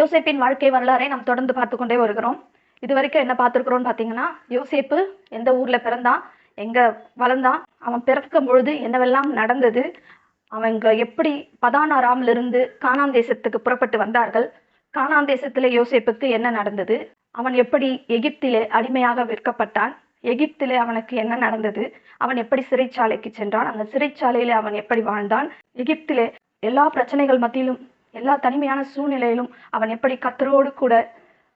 யோசேப்பின் வாழ்க்கை வரலாறை நாம் தொடர்ந்து பார்த்து கொண்டே வருகிறோம். இது வரைக்கும் என்ன பார்த்துருக்குறோம்னு பார்த்தீங்கன்னா யோசேப்பு எந்த ஊரில் பிறந்தான் எங்கே வளர்ந்தான் அவன் பிறக்கும் பொழுது என்னவெல்லாம் நடந்தது அவங்க எப்படி பதானாராமிலிருந்து இருந்து தேசத்துக்கு புறப்பட்டு வந்தார்கள் காணாந்தேசத்தில் யோசேப்புக்கு என்ன நடந்தது அவன் எப்படி எகிப்திலே அடிமையாக விற்கப்பட்டான் எகிப்திலே அவனுக்கு என்ன நடந்தது அவன் எப்படி சிறைச்சாலைக்கு சென்றான் அந்த சிறைச்சாலையிலே அவன் எப்படி வாழ்ந்தான் எகிப்திலே எல்லா பிரச்சனைகள் மத்தியிலும் எல்லா தனிமையான சூழ்நிலையிலும் அவன் எப்படி கத்தரோடு கூட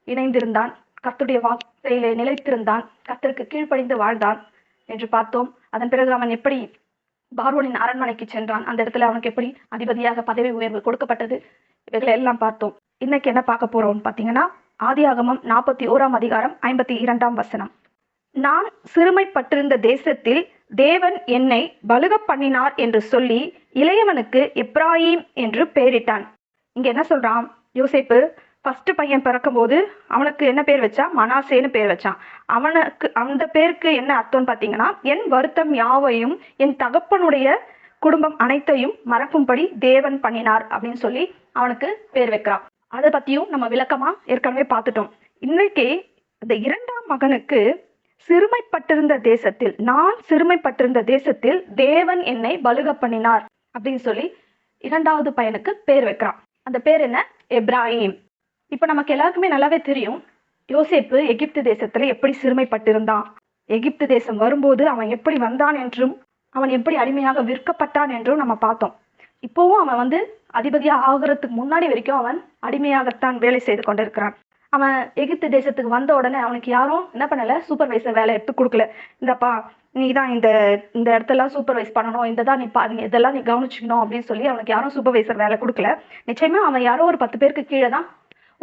இணைந்திருந்தான் கத்துடைய வார்த்தையிலே நிலைத்திருந்தான் கர்த்தருக்கு கீழ்ப்படிந்து வாழ்ந்தான் என்று பார்த்தோம். அதன் பிறகு அவன் எப்படி பார்வோனின் அரண்மனைக்கு சென்றான். அந்த இடத்துல அவனுக்கு எப்படி அதிபதியாக பதவி உயர்வு கொடுக்கப்பட்டது? இவைகளை எல்லாம் பார்த்தோம். இன்னைக்கு என்ன பார்க்க போறோம்னு பார்த்தீங்கன்னா ஆதியாகமம் நாற்பத்தி ஓராம் அதிகாரம் ஐம்பத்தி இரண்டாம் வசனம். நான் சிறுமைப்பட்டிருந்த தேசத்தில் தேவன் என்னை பலுக பண்ணினார் என்று சொல்லி இளையவனுக்கு எப்ராயிம் என்று பெயரிட்டான். இங்கே என்ன சொல்கிறான் யோசேப்பு ஃபஸ்ட்டு பையன் பிறக்கும்போது அவனுக்கு என்ன பேர் வச்சான்? மனாசேன்னு பேர் வச்சான். அவனுக்கு அந்த பேருக்கு என்ன அர்த்தம்னு பார்த்தீங்கன்னா என் வருத்தம் யாவையும் என் தகப்பனுடைய குடும்பம் அனைத்தையும் மறக்கும்படி தேவன் பண்ணினார் அப்படின்னு சொல்லி அவனுக்கு பேர் வைக்கிறான். அதை பற்றியும் நம்ம விளக்கமாக ஏற்கனவே பார்த்துட்டோம். இன்னைக்கு இந்த இரண்டாம் மகனுக்கு சிறுமைப்பட்டிருந்த தேசத்தில் நான் சிறுமைப்பட்டிருந்த தேசத்தில் தேவன் என்னை பலுக பண்ணினார் அப்படின்னு சொல்லி இரண்டாவது பையனுக்கு பேர் வைக்கிறான். அந்த பேர் என்ன? எப்ராஹிம். இப்போ நமக்கு எல்லாருக்குமே நல்லாவே தெரியும் யோசேப்பு எகிப்து தேசத்துல எப்படி சிறுமைப்பட்டிருந்தான். எகிப்து தேசம் வரும்போது அவன் எப்படி வந்தான் என்றும் அவன் எப்படி அடிமையாக விற்கப்பட்டான் என்றும் நம்ம பார்த்தோம். இப்போவும் அவன் வந்து அதிபதியாக ஆகிறதுக்கு முன்னாடி வரைக்கும் அவன் அடிமையாகத்தான் வேலை செய்து கொண்டிருக்கிறான். அவன் எகிப்து தேசத்துக்கு வந்த உடனே அவனுக்கு யாரும் என்ன பண்ணல? சூப்பர்வைசர் வேலை எடுத்து கொடுக்கல. இந்தப்பா நீ தான் இந்த இந்த இடத்தெல்லாம் சூப்பர்வைஸ் பண்ணணும். இந்த தான் நீ பா நீ இதெல்லாம் நீ கவனிச்சுக்கணும் அப்படின்னு சொல்லி அவனுக்கு யாரும் சூப்பர்வைசர் வேலை கொடுக்கல. நிச்சயமா அவன் யாரோ ஒரு பத்து பேருக்கு கீழே தான்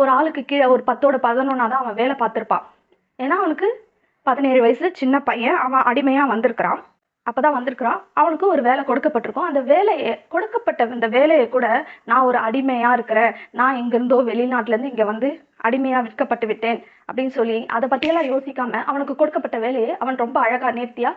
ஒரு ஆளுக்கு கீழே ஒரு பத்தோட பதினொன்னா தான் அவன் வேலை பார்த்துருப்பான். ஏன்னா அவனுக்கு பதினேழு வயசு சின்ன பையன். அவன் அடிமையா வந்திருக்கிறான். அப்பதான் வந்திருக்கிறான். அவனுக்கு ஒரு வேலை கொடுக்கப்பட்டிருக்கும். அந்த வேலையை கொடுக்கப்பட்ட இந்த வேலையை கூட நான் ஒரு அடிமையா இருக்கிறேன். நான் எங்கிருந்தோ வெளிநாட்டுல இருந்து இங்க வந்து அடிமையா விற்கப்பட்டு விட்டேன் அப்படின்னு சொல்லி அதை பத்தியெல்லாம் யோசிக்காம அவனுக்கு கொடுக்கப்பட்ட வேலையை அவன் ரொம்ப அழகா நேர்த்தியா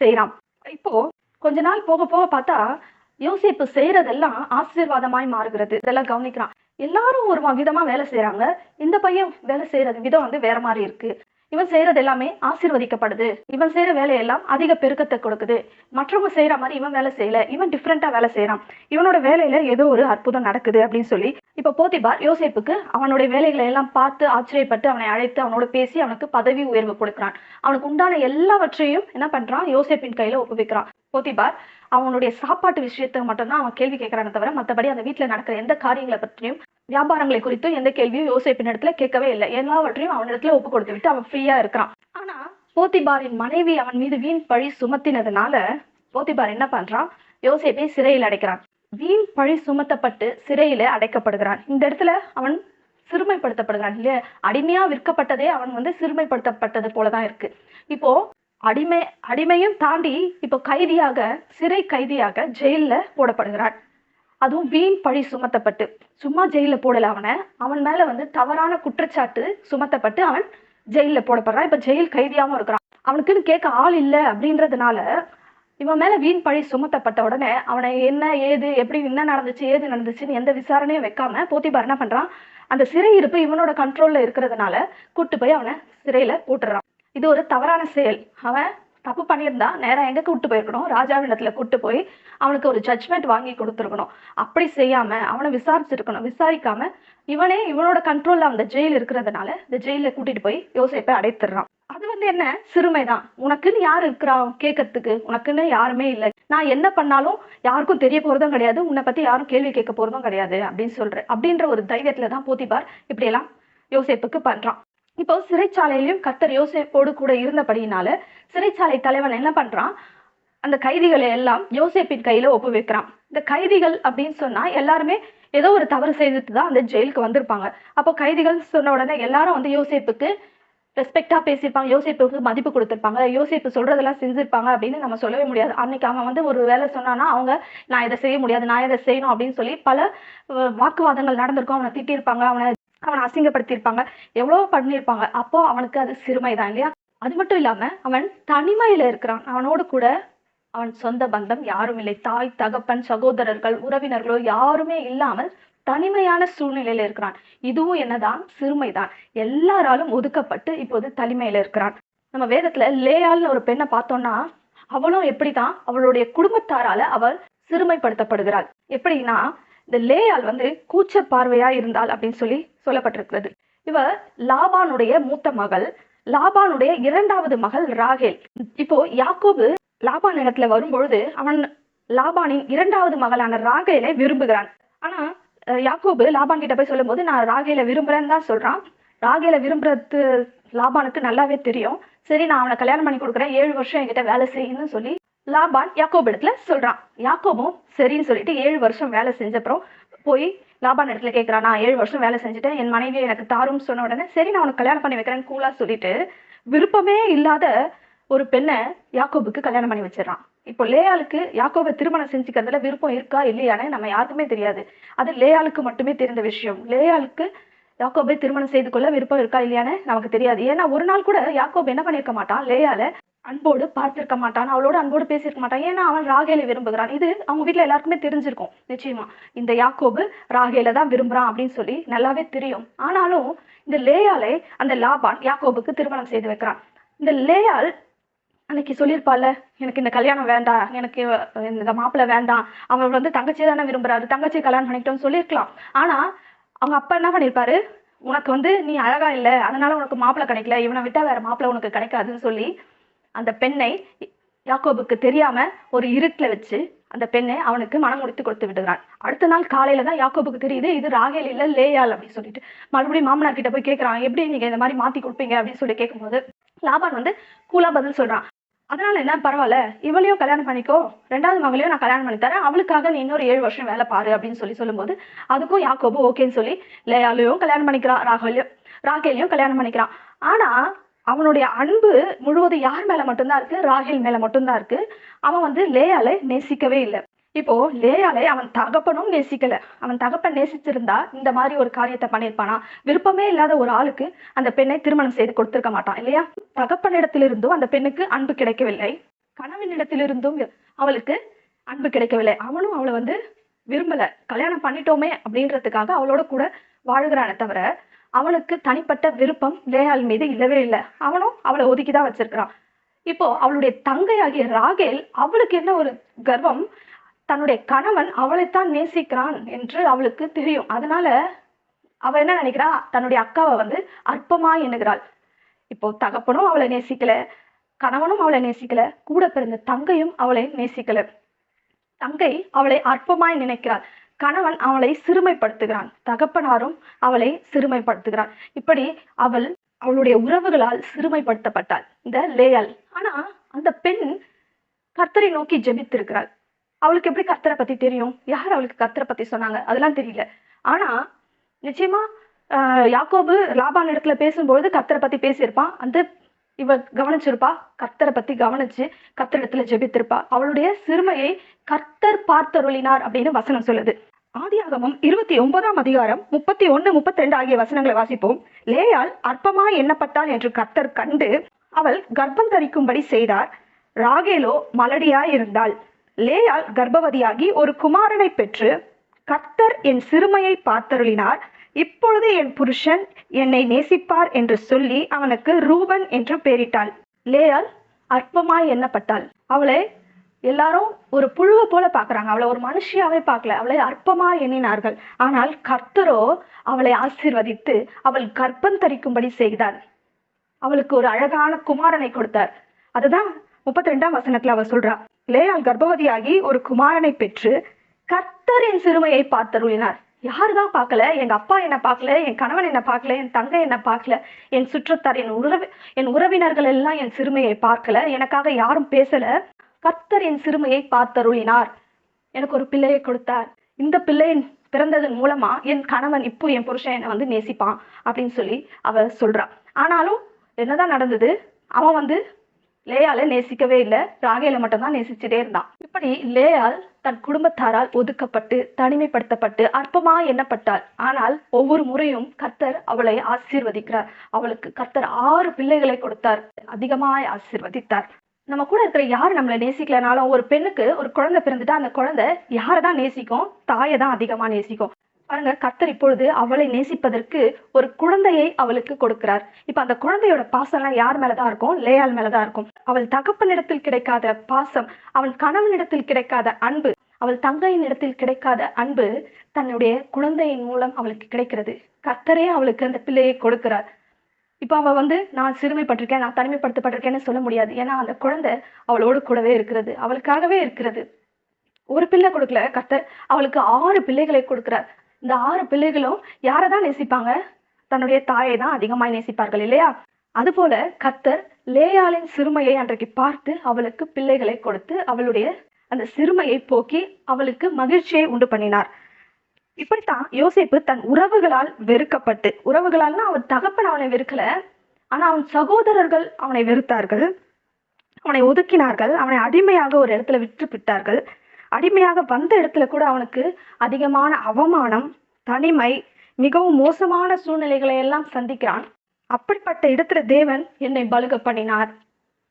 செய்யறான் இப்போ கொஞ்ச நாள் போக போக பார்த்தா யோசிப்பு செய்யறதெல்லாம் ஆசீர்வாதமாய் மாறுகிறது. இதெல்லாம் கவனிக்கிறான். எல்லாரும் ஒரு விதமா வேலை செய்யறாங்க இந்த பையன் வேலை செய்யறது விதம் வந்து வேற மாதிரி இருக்கு. இவன் செய்யறது எல்லாமே ஆசீர்வதிக்கப்படுது. இவன் செய்யற வேலையெல்லாம் அதிக பெருக்கத்தை கொடுக்குது. மற்றவங்க செய்யற மாதிரி இவன் வேலை செய்யல. இவன் டிஃப்ரெண்டா வேலை செய்யறான் இவனோட வேலையில ஏதோ ஒரு அற்புதம் நடக்குது அப்படின்னு சொல்லி இப்ப போத்திபார் யோசேப்புக்கு அவனுடைய வேலைகளை எல்லாம் பார்த்து ஆச்சரியப்பட்டு அவனை அழைத்து அவனோட பேசி அவனுக்கு பதவி உயர்வு கொடுக்கிறான். அவனுக்கு உண்டான எல்லாவற்றையும் என்ன பண்றான்? யோசேப்பின் கையில ஒப்புவிக்கிறான். போத்திபார் அவனுடைய சாப்பாட்டு விஷயத்தை மட்டும்தான் அவன் கேள்வி கேட்கறானே தவிர மற்றபடி அந்த வீட்டில் நடக்கிற எந்த காரியங்களை பற்றியும் வியாபாரங்களை குறித்தும் எந்த கேள்வியும் யோசிப்பின் இடத்துல கேட்கவே இல்லை. எல்லாவற்றையும் அவனிடத்துல ஒப்பு கொடுத்து விட்டு அவன் ஃப்ரீயா இருக்கிறான். ஆனா போத்திபாரின் மனைவி அவன் மீது வீண் பழி சுமத்தினதுனால போத்திபார் என்ன பண்றான்? யோசேப்பை சிறையில் அடைக்கிறான். வீண் பழி சுமத்தப்பட்டு சிறையில அடைக்கப்படுகிறான். இந்த இடத்துல அவன் சிறுமைப்படுத்தப்படுகிறான் இல்லையா? அடிமையா விற்கப்பட்டதே அவன் வந்து சிறுமைப்படுத்தப்பட்டது போலதான் இருக்கு. இப்போ அடிமை அடிமையும் தாண்டி இப்போ கைதியாக சிறை கைதியாக ஜெயிலில் போடப்படுகிறான். அதுவும் வீண் பழி சுமத்தப்பட்டு. சும்மா ஜெயிலில் போடல அவனை. அவன் மேல வந்து தவறான குற்றச்சாட்டு சுமத்தப்பட்டு அவன் ஜெயிலில் போடப்படுறான். இப்போ ஜெயில் கைதியாகவும் இருக்கிறான். அவனுக்குன்னு கேட்க ஆள் இல்லை அப்படின்றதுனால இவன் மேல வீண் பழி சுமத்தப்பட்ட உடனே அவனை என்ன ஏது எப்படி என்ன நடந்துச்சு ஏது நடந்துச்சுன்னு எந்த விசாரணையும் வைக்காம போத்திபார் என்ன பண்றான்? அந்த சிறை இருப்பு இவனோட கண்ட்ரோலில் இருக்கிறதுனால கூட்டு போய் அவனை சிறையில் போட்டுறான். இது ஒரு தவறான செயல். அவன் தப்பு பண்ணியிருந்தா நேரம் எங்க கூட்டு போயிருக்கணும்? ராஜாவினத்துல கூட்டு போய் அவனுக்கு ஒரு ஜட்ஜ்மெண்ட் வாங்கி கொடுத்துருக்கணும். அப்படி செய்யாம அவனை விசாரிச்சிருக்கணும். விசாரிக்காம இவனே இவனோட கண்ட்ரோல்ல அந்த ஜெயில் இருக்கிறதுனால இந்த ஜெயில கூட்டிட்டு போய் யோசிப்பை அடைத்துறான் அது வந்து என்ன? சிறுமைதான். உனக்குன்னு யார் இருக்கிறா கேட்கறதுக்கு? உனக்குன்னு யாருமே இல்லை. நான் என்ன பண்ணாலும் யாருக்கும் தெரிய போறதும் கிடையாது. உன்னை பத்தி யாரும் கேள்வி கேட்க போறதும் கிடையாது அப்படின்னு சொல்ற அப்படின்ற ஒரு தைரியத்துல தான் போத்திபார் இப்படியெல்லாம் யோசேப்புக்கு பண்றான். இப்போ சிறைச்சாலையிலும் கத்தர் யோசேப்போடு கூட இருந்தபடியினால சிறைச்சாலை தலைவன் என்ன பண்றான்? அந்த கைதிகளை எல்லாம் யோசேப்பின் கையில ஒப்புவிக்கிறான். இந்த கைதிகள் அப்படின்னு சொன்னா எல்லாருமே ஏதோ ஒரு தவறு செய்துட்டு தான் அந்த ஜெயிலுக்கு வந்திருப்பாங்க. அப்போ கைதிகள் சொன்ன உடனே எல்லாரும் வந்து யோசேப்புக்கு ரெஸ்பெக்டா பேசியிருப்பாங்க. யோசேப்புக்கு மதிப்பு கொடுத்துருப்பாங்க. யோசேப்பு சொல்றதெல்லாம் செஞ்சிருப்பாங்க அப்படின்னு நம்ம சொல்லவே முடியாது. அன்னைக்கு அவன் வந்து ஒரு வேலை சொன்னான்னா அவங்க நான் இதை செய்ய முடியாது. நான் இதை செய்யணும் அப்படின்னு சொல்லி பல வாக்குவாதங்கள் நடந்திருக்கும். அவனை திட்டியிருப்பாங்க. அவனை அவனை அசிங்கப்படுத்தியிருப்பாங்க. எவ்வளவோ பண்ணியிருப்பாங்க. அப்போ அவனுக்கு அது சிறுமைதான் இல்லையா? அது மட்டும் இல்லாம அவன் தனிமையில இருக்கிறான். அவனோடு கூட அவன் சொந்த பந்தம் யாரும் இல்லை. தாய் தகப்பன் சகோதரர்கள் உறவினர்களோ யாருமே இல்லாமல் தனிமையான சூழ்நிலையில இருக்கிறான். இதுவும் என்னதான்? சிறுமைதான். எல்லாராலும் ஒதுக்கப்பட்டு இப்போது தனிமையில இருக்கிறான். நம்ம வேதத்துல லேயால்னு ஒரு பெண்ணை பார்த்தோம்னா அவளும் எப்படிதான்? அவளுடைய குடும்பத்தாரால அவள் சிறுமைப்படுத்தப்படுகிறாள். எப்படின்னா இந்த லேயால் வந்து கூச்ச பார்வையா இருந்தாள் அப்படின்னு சொல்லி சொல்லப்பட்டிருக்கிறது. இவ லாபானுடைய மூத்த மகள் லாபானுடைய இரண்டாவது மகள் ராகேல். இப்போ யாக்கோபு லாபான் இடத்துல வரும்பொழுது அவன் லாபானின் இரண்டாவது மகளான ராகேலை விரும்புகிறான். ஆனா யாக்கோபு லாபான் கிட்ட போய் சொல்லும்போது நான் ராகேலை விரும்புறேன்னு தான் சொல்றான். ராகேலை விரும்புறது லாபானுக்கு நல்லாவே தெரியும். சரி நான் அவனை கல்யாணம் பண்ணி கொடுக்குறேன். ஏழு வருஷம் என்கிட்ட வேலை செய்யணும்னு சொல்லி லாபான் யாக்கோபு இடத்துல சொல்றான். யாக்கோபும் சரின்னு சொல்லிட்டு ஏழு வருஷம் வேலை செஞ்சப்புறம் போய் லாபான் இடத்துல கேட்குறான் நான் ஏழு வருஷம் வேலை செஞ்சுட்டேன் என் மனைவியை எனக்கு தாரும்னு சொன்ன உடனே சரி நான் உனக்கு கல்யாணம் பண்ணி வைக்கிறேன்னு கூலா சொல்லிட்டு விருப்பமே இல்லாத ஒரு பெண்ணை யாக்கோபுக்கு கல்யாணம் பண்ணி வச்சிடறான். இப்போ லேயாளுக்கு யாக்கோபை திருமணம் செஞ்சுக்கிறதுல விருப்பம் இருக்கா இல்லையான்னு நம்ம யாருக்குமே தெரியாது. அது லேயாளுக்கு மட்டுமே தெரிந்த விஷயம். லேயாளுக்கு யாக்கோபை திருமணம் செய்து கொள்ள விருப்பம் இருக்கா இல்லையானே நமக்கு தெரியாது. ஏன்னா ஒரு நாள் கூட யாக்கோப் என்ன பண்ணியிருக்க மாட்டான்? லேயால அன்போடு பார்த்திருக்க மாட்டான் அவளோட அன்போடு பேசியிருக்க மாட்டான். ஏன்னா அவன் ராகேலை விரும்புகிறான். இது அவங்க வீட்டில் எல்லாருக்குமே தெரிஞ்சிருக்கும். நிச்சயமா இந்த யாக்கோபு ராகேல தான் விரும்புகிறான் அப்படின்னு சொல்லி நல்லாவே தெரியும். ஆனாலும் இந்த லேயாலை அந்த லாபான் யாக்கோபுக்கு திருமணம் செய்து வைக்கிறான். இந்த லேயால் அன்னைக்கு சொல்லியிருப்பாள்ல எனக்கு இந்த கல்யாணம் வேண்டாம். எனக்கு இந்த மாப்பிள்ளை வேண்டாம். அவர் வந்து தங்கச்சியை தானே விரும்புறாரு. தங்கச்சியை கல்யாணம் பண்ணிக்கிட்டோம்னு சொல்லியிருக்கலாம். ஆனால் அவங்க அப்பா என்ன பண்ணியிருப்பாரு? உனக்கு வந்து நீ அழகா இல்லை. அதனால உனக்கு மாப்பிள்ளை கிடைக்கல. இவனை விட்டா வேற மாப்பிள்ளை உனக்கு கிடைக்காதுன்னு சொல்லி அந்த பெண்ணை யாக்கோபுக்கு தெரியாம ஒரு இருட்டில் வச்சு அந்த பெண்ணை அவனுக்கு மனம் முடித்து கொடுத்து விடுகிறான். அடுத்த நாள் காலையில தான் யாக்கோபுக்கு தெரியுது இது ராகேல் இல்ல லேயால் அப்படின்னு சொல்லிட்டு. மறுபடியும் மாமனார் கிட்ட போய் கேட்கறான் எப்படி நீங்க இந்த மாதிரி மாத்தி கொடுப்பீங்க? அப்படின்னு சொல்லி கேட்கும்போது லாபான் வந்து கூலா பதில் சொல்றான். அதனால என்ன பரவாயில்ல. இவளையும் கல்யாணம் பண்ணிக்கோ. ரெண்டாவது மகளையும் நான் கல்யாணம் பண்ணி தரேன். அவளுக்காக நீ இன்னொரு ஏழு வருஷம் வேலை பாரு அப்படின்னு சொல்லி சொல்லும்போது அதுக்கும் யாக்கோபு ஓகேன்னு சொல்லி லேயாலையும் கல்யாணம் பண்ணிக்கிறான் ராகுலையும் ராகேலையும் கல்யாணம் பண்ணிக்கிறான் ஆனா அவனுடைய அன்பு முழுவதும் யார் மேல மட்டும்தான் இருக்கு? ராகேல் மேல மட்டும்தான் இருக்கு. அவன் வந்து லேயாலை நேசிக்கவே இல்லை. இப்போ லேயாலை அவன் தகப்பனும் நேசிக்கல. அவன் தகப்பன் நேசிச்சிருந்தா இந்த மாதிரி ஒரு காரியத்தை பண்ணியிருப்பானா? விருப்பமே இல்லாத ஒரு ஆளுக்கு அந்த பெண்ணை திருமணம் செய்து கொடுத்திருக்க மாட்டான் இல்லையா? தகப்பனிடத்திலிருந்தும் அந்த பெண்ணுக்கு அன்பு கிடைக்கவில்லை. கணவனிடத்திலிருந்தும் அவளுக்கு அன்பு கிடைக்கவில்லை. அவனும் அவளை வந்து விரும்பல. கல்யாணம் பண்ணிட்டோமே அப்படின்றதுக்காக அவளோட கூட வாழ்கிறானே தவிர அவனுக்கு தனிப்பட்ட விருப்பம் லேயாள் மீது இல்லவே இல்லை. அவனும் அவளை ஒதுக்கி தான் வச்சிருக்கிறான். இப்போ அவளுடைய தங்கையாகிய ராகேல் அவளுக்கு என்ன ஒரு கர்வம்? தன்னுடைய கணவன் அவளைத்தான் நேசிக்கிறான் என்று அவளுக்கு தெரியும். அதனால அவ என்ன நினைக்கிறா? தன்னுடைய அக்காவை வந்து அற்பமா எண்ணுகிறாள். இப்போ தகப்பனும் அவளை நேசிக்கல கணவனும் அவளை நேசிக்கல கூட பிறந்த தங்கையும் அவளை நேசிக்கல. தங்கை அவளை அற்பமாய் நினைக்கிறாள். கணவன் அவளை சிறுமைப்படுத்துகிறான். தகப்பனாரும் அவளை சிறுமைப்படுத்துகிறான் இப்படி அவள் அவளுடைய உறவுகளால் சிறுமைப்படுத்தப்பட்டாள். இந்த லேயால் ஆனா அந்த பெண் கர்த்தரை நோக்கி ஜெபித்திருக்கிறாள். அவளுக்கு எப்படி கர்த்தரை பத்தி தெரியும்? யார் அவளுக்கு கர்த்தரை பத்தி சொன்னாங்க? அதெல்லாம் தெரியல. ஆனா நிச்சயமா யாக்கோபு லாபான் இடத்துல பேசும்பொழுது கர்த்தரை பத்தி பேசியிருப்பான் அந்த இவ கவனிச்சிருப்பா. கர்த்தரை பத்தி கவனிச்சு கர்த்தரிடத்துல ஜெபித்திருப்பா. அவளுடைய சிறுமையை கர்த்தர் பார்த்தருளினார் அப்படின்னு வசனம் சொல்லுது. ஆதியாகமும் இருபத்தி ஒன்பதாம் அதிகாரம் முப்பத்தி ஒன்னு முப்பத்தி ரெண்டு ஆகிய வசனங்களை வாசிப்போம். லேயால் அற்பமாய் எண்ணப்பட்டாள் என்று கர்த்தர் கண்டு அவள் கர்ப்பம் தரிக்கும்படி செய்தார். ராகேலோ மலடியாய் இருந்தாள். லேயாள் கர்ப்பவதியாகி ஒரு குமாரனை பெற்று கர்த்தர் என் சிறுமையை பார்த்தருளினார். இப்பொழுது என் புருஷன் என்னை நேசிப்பார் என்று சொல்லி அவனுக்கு ரூபன் என்று பெயரிட்டாள். லேயால் அற்பமாய் எண்ணப்பட்டாள். அவளை எல்லாரும் ஒரு புழுவை போல பார்க்குறாங்க. அவளை ஒரு மனுஷியாவே பார்க்கல. அவளை அற்பமா எண்ணினார்கள். ஆனால் கர்த்தரோ அவளை ஆசீர்வதித்து அவள் கர்ப்பம் தரிக்கும்படி செய்தார். அவளுக்கு ஒரு அழகான குமாரனை கொடுத்தார். அதுதான் முப்பத்தி ரெண்டாம் வசனத்துல அவ சொல்றா. லேயால் கர்ப்பவதியாகி ஒரு குமாரனை பெற்று கர்த்தர் என் சிறுமையை பார்த்தருளினார். யாருதான் பார்க்கல? எங்க அப்பா என்ன பார்க்கல என் கணவன் என்ன பார்க்கல என் தங்கை என்ன பார்க்கல என் சுற்றத்தார் என் உறவு என் உறவினர்கள் எல்லாம் என் சிறுமையை பார்க்கல. எனக்காக யாரும் பேசல. கர்த்தர் என் சிறுமையை பார்த்தருளினார். எனக்கு ஒரு பிள்ளையை கொடுத்தார். இந்த பிள்ளையின் பிறந்ததன் மூலமா என் கணவன் இப்போ என் புருஷன் என்னை வந்து நேசிப்பான் அப்படின்னு சொல்லி அவ சொல்றா. ஆனாலும் என்னதான் நடந்தது? அவன் வந்து லேயால நேசிக்கவே இல்லை. ராகேல மட்டும்தான் நேசிச்சுட்டே இருந்தான். இப்படி லேயால் தன் குடும்பத்தாரால் ஒதுக்கப்பட்டு தனிமைப்படுத்தப்பட்டு அற்பமா எண்ணப்பட்டாள். ஆனால் ஒவ்வொரு முறையும் கர்த்தர் அவளை ஆசீர்வதிக்கிறார். அவளுக்கு கர்த்தர் ஆறு பிள்ளைகளை கொடுத்தார். அதிகமாய் ஆசீர்வதித்தார். நம்ம கூட இருக்கிற யார் நம்மளை நேசிக்கலனாலும் ஒரு பெண்ணுக்கு ஒரு குழந்தை பிறந்துட்டா அந்த குழந்தை யாரை தான் நேசிக்கும்? தாயை தான் அதிகமா நேசிக்கும். பாருங்க கர்த்தர் இப்பொழுது அவளை நேசிப்பதற்கு ஒரு குழந்தையை அவளுக்கு கொடுக்கிறார். இப்ப அந்த குழந்தையோட பாசம்லாம் யார் மேலதான் இருக்கும்? லேயால் மேலதான் இருக்கும். அவள் தகப்பனிடத்தில் கிடைக்காத பாசம் அவள் கணவனிடத்தில் கிடைக்காத அன்பு அவள் தங்கையின் இடத்தில் கிடைக்காத அன்பு தன்னுடைய குழந்தையின் மூலம் அவளுக்கு கிடைக்கிறது. கர்த்தரே அவளுக்கு அந்த பிள்ளையை கொடுக்கிறார். இப்போ அவ வந்து நான் சிறுமைப்பட்டிருக்கேன் நான் தனிமைப்படுத்தப்பட்டிருக்கேன்னு சொல்ல முடியாது. ஏன்னா அந்த குழந்தை அவளோடு கூடவே இருக்கிறது. அவளுக்காகவே இருக்கிறது. ஒரு பிள்ளை கொடுக்கல. கர்த்தர் அவளுக்கு ஆறு பிள்ளைகளை கொடுக்குறார். இந்த ஆறு பிள்ளைகளும் யாரை தான் நேசிப்பாங்க? தன்னுடைய தாயை தான் அதிகமாய் நேசிப்பார்கள் இல்லையா? அதுபோல கர்த்தர் லேயாளின் சிறுமையை அன்றைக்கு பார்த்து அவளுக்கு பிள்ளைகளை கொடுத்து அவளுடைய அந்த சிறுமையை போக்கி அவளுக்கு மகிழ்ச்சியை உண்டு பண்ணினார். இப்படித்தான் யோசிப்பு தன் உறவுகளால் வெறுக்கப்பட்டு உறவுகளால்னா அவன் தகப்பன் அவனை வெறுக்கல ஆனா அவன் சகோதரர்கள் அவனை வெறுத்தார்கள் அவனை ஒதுக்கினார்கள் அவனை அடிமையாக ஒரு இடத்துல விற்று விட்டார்கள் அடிமையாக வந்த இடத்துல கூட அவனுக்கு அதிகமான அவமானம் தனிமை மிகவும் மோசமான சூழ்நிலைகளை எல்லாம் சந்திக்கிறான். அப்படிப்பட்ட இடத்துல தேவன் என்னை பழுக பண்ணினார்.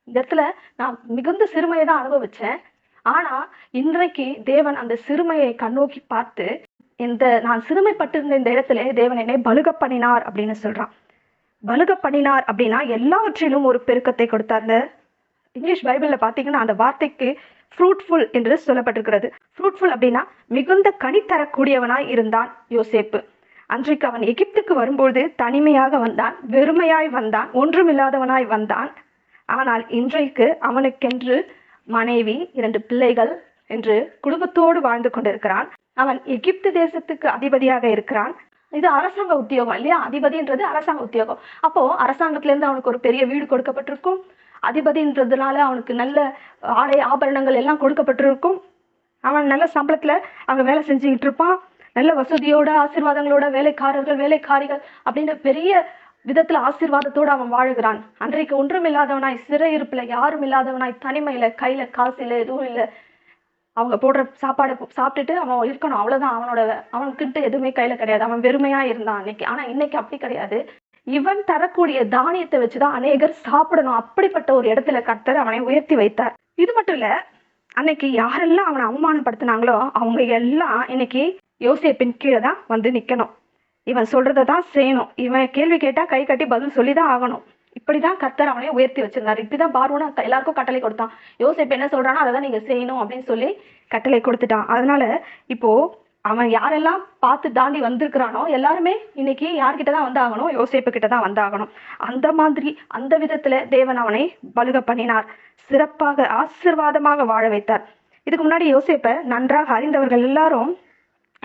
இந்த இடத்துல நான் மிகுந்த சிறுமையை தான் அனுபவிச்சேன். ஆனா இன்றைக்கு தேவன் அந்த சிறுமையை கண்ணோக்கி பார்த்து இந்த நான் சிறுமைப்பட்டிருந்த இந்த இடத்துல தேவன் என்னை பலுக பண்ணினார் அப்படின்னு சொல்றான். பலுக பண்ணினார் அப்படின்னா எல்லாவற்றிலும் ஒரு பெருக்கத்தை கொடுத்தார். அந்த இங்கிலீஷ் பைபிளில் பார்த்தீங்கன்னா அந்த வார்த்தைக்கு ஃப்ரூட்ஃபுல் என்று சொல்லப்பட்டிருக்கிறது. ஃப்ரூட்ஃபுல் அப்படின்னா மிகுந்த கனி தரக்கூடியவனாய் இருந்தான் யோசேப்பு. அன்றைக்கு அவன் எகிப்துக்கு வரும்பொழுது தனிமையாக வந்தான் வெறுமையாய் வந்தான் ஒன்றுமில்லாதவனாய் வந்தான். ஆனால் இன்றைக்கு அவனுக்கென்று மனைவி இரண்டு பிள்ளைகள் என்று குடும்பத்தோடு வாழ்ந்து கொண்டிருக்கிறான். அவன் எகிப்து தேசத்துக்கு அதிபதியாக இருக்கிறான். இது அரசாங்க உத்தியோகம் இல்லையா? அதிபதின்றது அரசாங்க உத்தியோகம். அப்போ அரசாங்கத்துல இருந்து அவனுக்கு ஒரு பெரிய வீடு கொடுக்கப்பட்டிருக்கும். அதிபதின்றதுனால அவனுக்கு நல்ல ஆடை ஆபரணங்கள் எல்லாம் கொடுக்கப்பட்டிருக்கும். அவன் நல்ல சம்பளத்துல அங்க வேலை செஞ்சுக்கிட்டு இருப்பான். நல்ல வசதியோட ஆசீர்வாதங்களோட வேலைக்காரர்கள் வேலைக்காரிகள் அப்படின்ற பெரிய விதத்துல ஆசீர்வாதத்தோட அவன் வாழுகிறான். அன்றைக்கு ஒன்றும் இல்லாதவனாய் சிறையிருப்புல யாரும் இல்லாதவனாய் தனிமையில கையில காசு இல்லை எதுவும் இல்லை. அவங்க போடுற சாப்பாடை சாப்பிட்டுட்டு அவன் இருக்கணும். அவ்வளவுதான். அவனோட அவன்கிட்ட எதுவுமே கையில கிடையாது. அவன் வெறுமையா இருந்தான் அன்னைக்கு ஆனா இன்னைக்கு அப்படி கிடையாது. இவன் தரக்கூடிய தானியத்தை வச்சுதான் அநேகர் சாப்பிடணும். அப்படிப்பட்ட ஒரு இடத்துல கர்த்தர் அவனை உயர்த்தி வைத்தார். இது மட்டும் இல்ல அன்னைக்கு யாரெல்லாம் அவனை அவமானப்படுத்தினாங்களோ அவங்க எல்லாம் இன்னைக்கு யோசேப்பின் கீழே தான் வந்து நிக்கணும். இவன் சொல்றதை தான் செய்யணும். இவன் கேள்வி கேட்டா கை கட்டி பதில் சொல்லி தான் ஆகணும். இப்படிதான் கர்த்தர் அவனையும் உயர்த்தி வச்சிருந்தாரு. இப்படிதான் பார்வோனா எல்லாருக்கும் கட்டளை கொடுத்தான். யோசேப் என்ன சொல்றானோ அதை தான் நீங்க செய்யணும் அப்படின்னு சொல்லி கட்டளை கொடுத்துட்டான். அதனால இப்போ அவன் யாரெல்லாம் பார்த்து தாண்டி வந்திருக்கிறானோ எல்லாருமே இன்னைக்கு யார்கிட்ட தான் வந்தாகணும்? யோசிப்பு கிட்ட தான் வந்தாகணும். அந்த மாதிரி அந்த விதத்துல தேவன் அவனை பலுக பண்ணினார். சிறப்பாக ஆசீர்வாதமாக வாழ வைத்தார். இதுக்கு முன்னாடி யோசேப்பை நன்றாக அறிந்தவர்கள் எல்லாரும்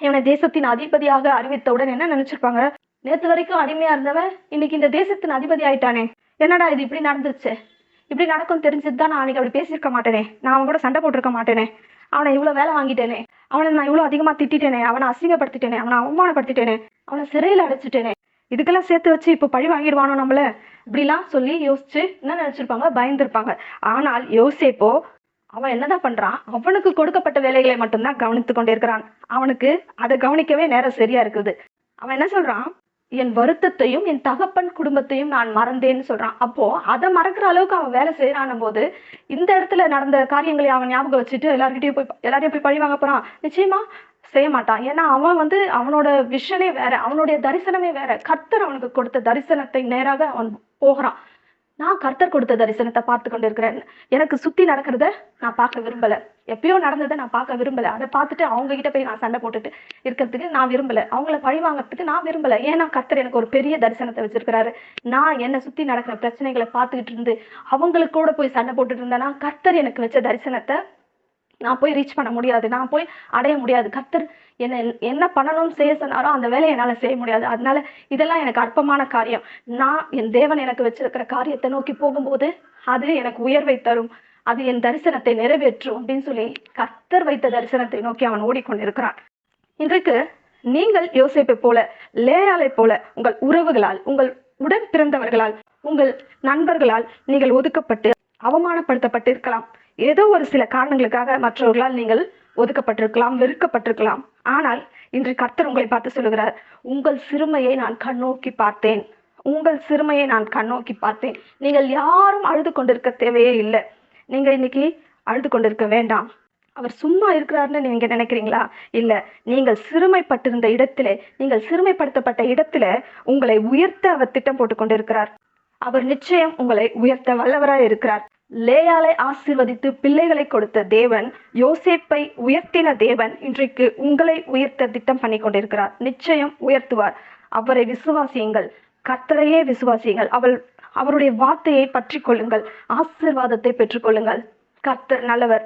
இவனை தேசத்தின் அதிபதியாக அறிவித்தவுடன் என்ன நினைச்சிருப்பாங்க? நேத்து வரைக்கும் அடிமையா இருந்தவன் இன்னைக்கு இந்த தேசத்தின் அதிபதி ஆயிட்டானே. என்னடா இது இப்படி நடந்துச்சு இப்படி நடக்கும் தெரிஞ்சது தான் நான் அன்னைக்கு அப்படி பேசியிருக்க மாட்டேனே. நான் அவன் கூட சண்டை போட்டிருக்க மாட்டேனே. அவனை இவ்வளவு வேலை வாங்கிட்டேனே. அவனை நான் இவ்வளவு அதிகமா திட்டிட்டேனே. அவனை அசிங்கப்படுத்திட்டேனே. அவனை அவமானப்படுத்திட்டேனே. அவனை சிறையில் அடைச்சிட்டேனே. இதுக்கெல்லாம் சேர்த்து வச்சு இப்போ பழி வாங்கிடுவானோ நம்மள? இப்படிலாம் சொல்லி யோசிச்சு என்ன நினைச்சிருப்பாங்க? பயந்துருப்பாங்க. ஆனால் யோசிப்போ அவன் என்னதான் பண்றான்? அவனுக்கு கொடுக்கப்பட்ட வேலைகளை மட்டும்தான் கவனித்து கொண்டே இருக்கிறான். அவனுக்கு அதை கவனிக்கவே நேரம் சரியா இருக்குது. அவன் என்ன சொல்றான்? என் வருத்தத்தையும் என் தகப்பன் குடும்பத்தையும் நான் மறந்தேன்னு சொல்றான். அப்போ அதை மறக்கிற அளவுக்கு அவன் வேலை செய்யறான் போது இந்த இடத்துல நடந்த காரியங்களை அவன் ஞாபகம் வச்சுட்டு எல்லார்கிட்டயும் போய் எல்லாரையும் போய் பழி வாங்க போறான். நிச்சயமா செய்ய மாட்டான். ஏன்னா அவன் வந்து அவனோட விஷனே வேற அவனுடைய தரிசனமே வேற. கர்த்தர் அவனுக்கு கொடுத்த தரிசனத்தை நேராக அவன் போகிறான். நான் கர்த்தர் கொடுத்த தரிசனத்தை பார்த்து கொண்டு இருக்கிறேன் எனக்கு சுத்தி நடக்கிறத நான் பார்க்க விரும்பல. எப்பயோ நடந்ததை நான் பார்க்க விரும்பல. அதை பார்த்துட்டு அவங்க கிட்ட போய் நான் சண்டை போட்டுட்டு இருக்கிறதுக்கு நான் விரும்பல. அவங்கள பழி வாங்குறதுக்கு நான் விரும்பல. ஏன்னா கர்த்தர் எனக்கு ஒரு பெரிய தரிசனத்தை வச்சிருக்கிறாரு. நான் என்னை சுத்தி நடக்கிற பிரச்சனைகளை பார்த்துக்கிட்டு இருந்து அவங்களுக்கு கூட போய் சண்டை போட்டுட்டு இருந்தேன்னா கர்த்தர் எனக்கு வச்ச தரிசனத்தை நான் போய் ரீச் பண்ண முடியாது. நான் போய் அடைய முடியாது. கத்தர் என்ன என்ன பண்ணணும்னு செய்ய சொன்னாரோ அந்த வேலையை என்னால் செய்ய முடியாது. அதனால இதெல்லாம் எனக்கு அற்பமான காரியம். நான் என் தேவன் எனக்கு வச்சிருக்கிற காரியத்தை நோக்கி போகும்போது அது எனக்கு உயர்வை தரும். அது என் தரிசனத்தை நிறைவேற்றும் அப்படின்னு சொல்லி கத்தர் வைத்த தரிசனத்தை நோக்கி அவன் ஓடிக்கொண்டிருக்கிறான். இன்றைக்கு நீங்கள் யோசிப்பை போல லேயாலை போல உங்கள் உறவுகளால் உங்கள் உடன் பிறந்தவர்களால் உங்கள் நண்பர்களால் நீங்கள் ஒதுக்கப்பட்டு அவமானப்படுத்தப்பட்டு இருக்கலாம் ஏதோ ஒரு சில காரணங்களுக்காக மற்றவர்களால் நீங்கள் ஒதுக்கப்பட்டிருக்கலாம் வெறுக்கப்பட்டிருக்கலாம். ஆனால் இன்று கர்த்தர் உங்களை பார்த்து சொல்லுகிறார் உங்கள் சிறுமையை நான் கண்ணோக்கி பார்த்தேன். உங்கள் சிறுமையை நான் கண்ணோக்கி பார்த்தேன். நீங்கள் யாரும் அழுது கொண்டிருக்க தேவையே இல்லை. நீங்கள் இன்னைக்கு அழுது கொண்டிருக்க வேண்டாம். அவர் சும்மா இருக்கிறாருன்னு நீங்க நினைக்கிறீங்களா? இல்ல நீங்கள் சிறுமைப்பட்டிருந்த இடத்துல நீங்கள் சிறுமைப்படுத்தப்பட்ட இடத்துல உங்களை உயர்த்த அவர் திட்டம் போட்டு கொண்டிருக்கிறார். அவர் நிச்சயம் உங்களை உயர்த்த வல்லவராய் இருக்கிறார். லேயாலை ஆசிர்வதித்து பிள்ளைகளை கொடுத்த தேவன் யோசேப்பை உயர்த்தின தேவன் இன்றைக்கு உங்களை உயர்த்த திட்டம் பண்ணி கொண்டிருக்கிறார் நிச்சயம் உயர்த்துவார். அவரை விசுவாசியுங்கள். கர்த்தரையே விசுவாசியுங்கள். அவள் அவருடைய வார்த்தையை பற்றி கொள்ளுங்கள் ஆசீர்வாதத்தை பெற்றுக்கொள்ளுங்கள். கர்த்தர் நல்லவர்.